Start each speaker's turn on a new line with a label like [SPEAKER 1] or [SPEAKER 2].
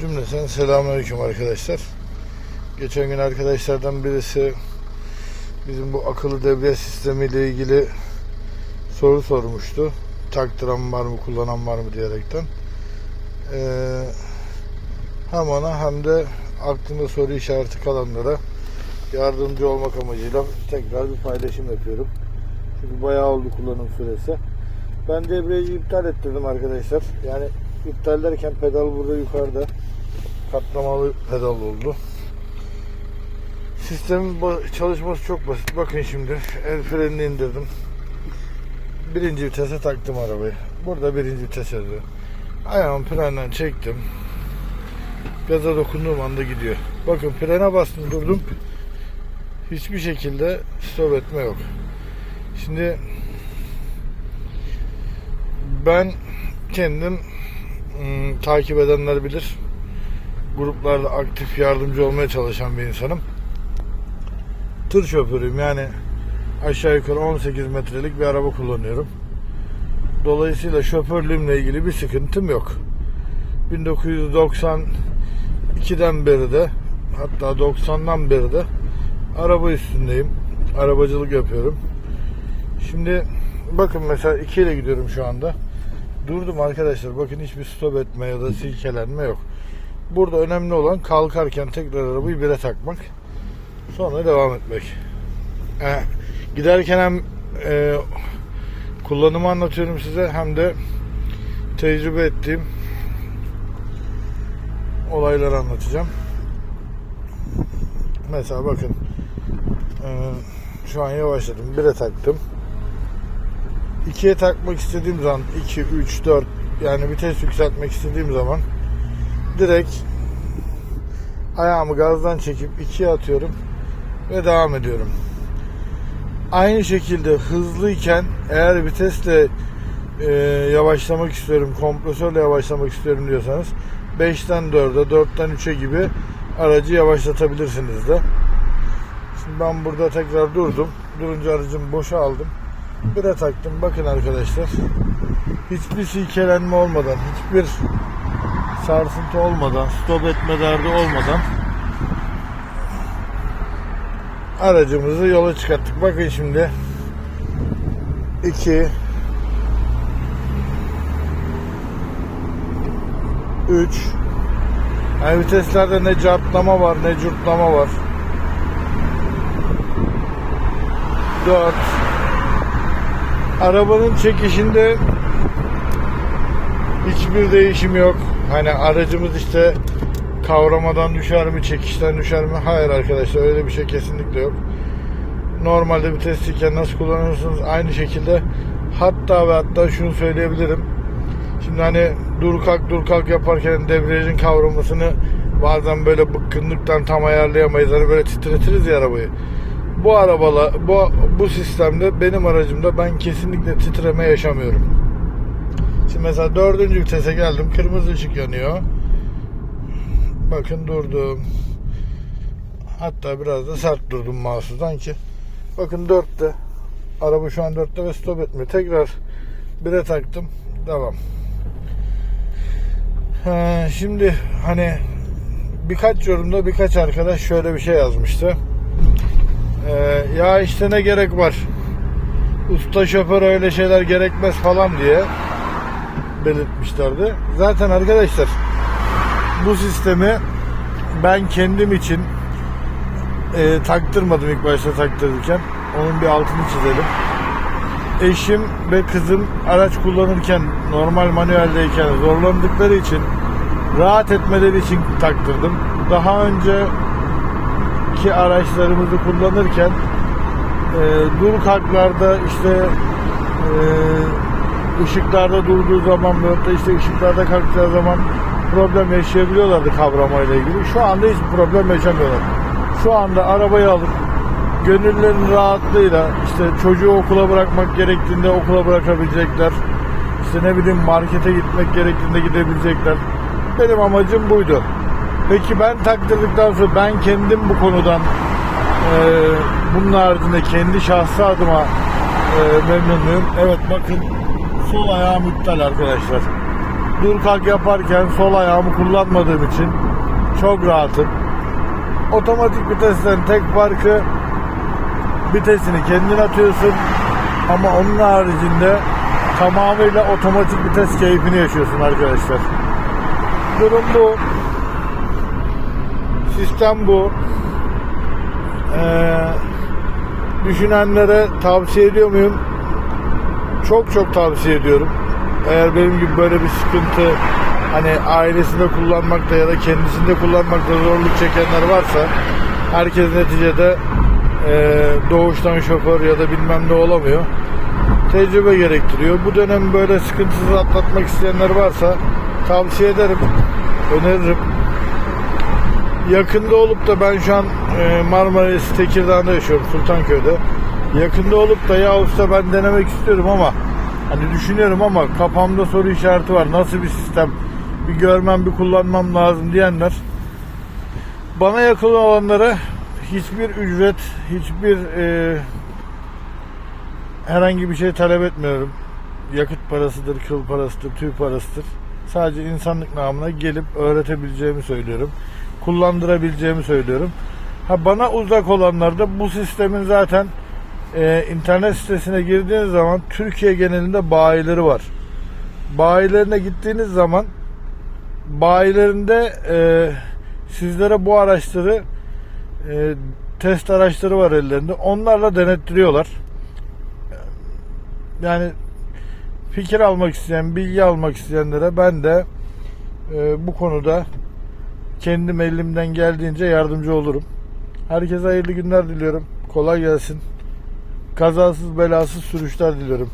[SPEAKER 1] Cümleten selamünaleyküm arkadaşlar. Geçen gün arkadaşlardan birisi bizim bu akıllı debriyaj sistemi ile ilgili soru sormuştu. Taktıran var mı, kullanan var mı diyerekten. Ee, hem ona hem de aklında soru işareti kalanlara yardımcı olmak amacıyla tekrar bir paylaşım yapıyorum. Çünkü bayağı oldu kullanım süresi. Ben debriyajı iptal ettirdim arkadaşlar. Yani iptal derken pedal burada yukarıda. Katlamalı pedal oldu. Sistemin çalışması çok basit. Bakın şimdi el frenini indirdim. Birinci vitese taktım arabayı. Burada birinci vites yazıyor. Ayağımı frenden çektim. Gaza dokunduğum anda gidiyor. Bakın frene bastım durdum. Hiçbir şekilde stop etme yok. Şimdi ben kendim ım, takip edenler bilir. Gruplarda aktif yardımcı olmaya çalışan bir insanım. Tır şoförüyüm yani aşağı yukarı 18 metrelik bir araba kullanıyorum. Dolayısıyla şoförlüğümle ilgili bir sıkıntım yok. 1992'den beri de hatta 90'dan beri de araba üstündeyim. Arabacılık yapıyorum. Şimdi bakın mesela 2 ile gidiyorum şu anda. Durdum arkadaşlar. Bakın hiçbir stop etme ya da silkelenme yok. Burada önemli olan kalkarken tekrar arabayı bire takmak. Sonra devam etmek. Ee, giderken hem e, kullanımı anlatıyorum size hem de tecrübe ettiğim olayları anlatacağım. Mesela bakın e, şu an yavaşladım. Bire taktım. 2'ye takmak istediğim zaman 2, 3, 4 yani vites yükseltmek istediğim zaman direkt ayağımı gazdan çekip 2'ye atıyorum ve devam ediyorum. Aynı şekilde hızlıyken eğer vitesle e, yavaşlamak istiyorum, kompresörle yavaşlamak istiyorum diyorsanız 5'ten 4'e, 4'ten 3'e gibi aracı yavaşlatabilirsiniz de. Şimdi ben burada tekrar durdum. Durunca aracımı boşa aldım. Bire taktım. Bakın arkadaşlar. Hiçbir silkelenme olmadan, hiçbir sarsıntı olmadan, stop etme derdi olmadan aracımızı yola çıkarttık. Bakın şimdi 2 3 yani viteslerde ne cartlama var ne curtlama var 4 Arabanın çekişinde hiçbir değişim yok. Hani aracımız işte kavramadan düşer mi, çekişten düşer mi? Hayır arkadaşlar öyle bir şey kesinlikle yok. Normalde vitesteyken nasıl kullanıyorsunuz aynı şekilde hatta ve hatta şunu söyleyebilirim. Şimdi hani dur kalk dur kalk yaparken debriyajın kavramasını bazen böyle bıkkınlıktan tam ayarlayamayız. Hani böyle titretiriz ya arabayı bu arabala bu bu sistemde benim aracımda ben kesinlikle titreme yaşamıyorum. Şimdi mesela dördüncü vitese geldim. Kırmızı ışık yanıyor. Bakın durdum. Hatta biraz da sert durdum mahsustan ki. Bakın dörtte. Araba şu an dörtte ve stop etmiyor. Tekrar bire taktım. Devam. Ee, şimdi hani birkaç yorumda birkaç arkadaş şöyle bir şey yazmıştı. Ee, ya işte ne gerek var? Usta şoför öyle şeyler gerekmez falan diye belirtmişlerdi. Zaten arkadaşlar bu sistemi ben kendim için e, taktırmadım ilk başta taktırırken. Onun bir altını çizelim. Eşim ve kızım araç kullanırken normal manueldeyken zorlandıkları için rahat etmeleri için taktırdım. Daha önce ki araçlarımızı kullanırken e, dur kalklarda işte e, ışıklarda durduğu zaman veyahut da işte ışıklarda kalkacağı zaman problem yaşayabiliyorlardı kavramayla ilgili. Şu anda hiç problem yaşamıyorlar. Şu anda arabayı alıp gönüllerin rahatlığıyla işte çocuğu okula bırakmak gerektiğinde okula bırakabilecekler. İşte ne bileyim markete gitmek gerektiğinde gidebilecekler. Benim amacım buydu. Peki ben taktırdıktan sonra ben kendim bu konudan e, bunun haricinde kendi şahsı adıma e, memnun? Evet bakın sol ayağım iptal arkadaşlar. dur kalk yaparken sol ayağımı kullanmadığım için çok rahatım. Otomatik vitesten tek farkı vitesini kendin atıyorsun ama onun haricinde tamamıyla otomatik vites keyfini yaşıyorsun arkadaşlar. Durum bu. Sistem bu. Ee, düşünenlere tavsiye ediyor muyum? Çok çok tavsiye ediyorum. Eğer benim gibi böyle bir sıkıntı hani ailesinde kullanmakta ya da kendisinde kullanmakta zorluk çekenler varsa herkes neticede e, doğuştan şoför ya da bilmem ne olamıyor. Tecrübe gerektiriyor. Bu dönem böyle sıkıntısız atlatmak isteyenler varsa tavsiye ederim. Öneririm. Yakında olup da ben şu an e, Marmaris Tekirdağ'da yaşıyorum Sultanköy'de. Yakında olup da ya ben denemek istiyorum ama hani düşünüyorum ama kafamda soru işareti var. Nasıl bir sistem? Bir görmem, bir kullanmam lazım diyenler bana yakın olanlara hiçbir ücret, hiçbir e, herhangi bir şey talep etmiyorum. Yakıt parasıdır, kıl parasıdır, tüy parasıdır. Sadece insanlık namına gelip öğretebileceğimi söylüyorum. Kullandırabileceğimi söylüyorum. Ha bana uzak olanlar da bu sistemin zaten e, internet sitesine girdiğiniz zaman Türkiye genelinde bayileri var. Bayilerine gittiğiniz zaman bayilerinde e, sizlere bu araçları e, test araçları var ellerinde. Onlarla denettiriyorlar. Yani fikir almak isteyen, bilgi almak isteyenlere ben de e, bu konuda kendim elimden geldiğince yardımcı olurum. Herkese hayırlı günler diliyorum. Kolay gelsin. Kazasız belasız sürüşler diliyorum.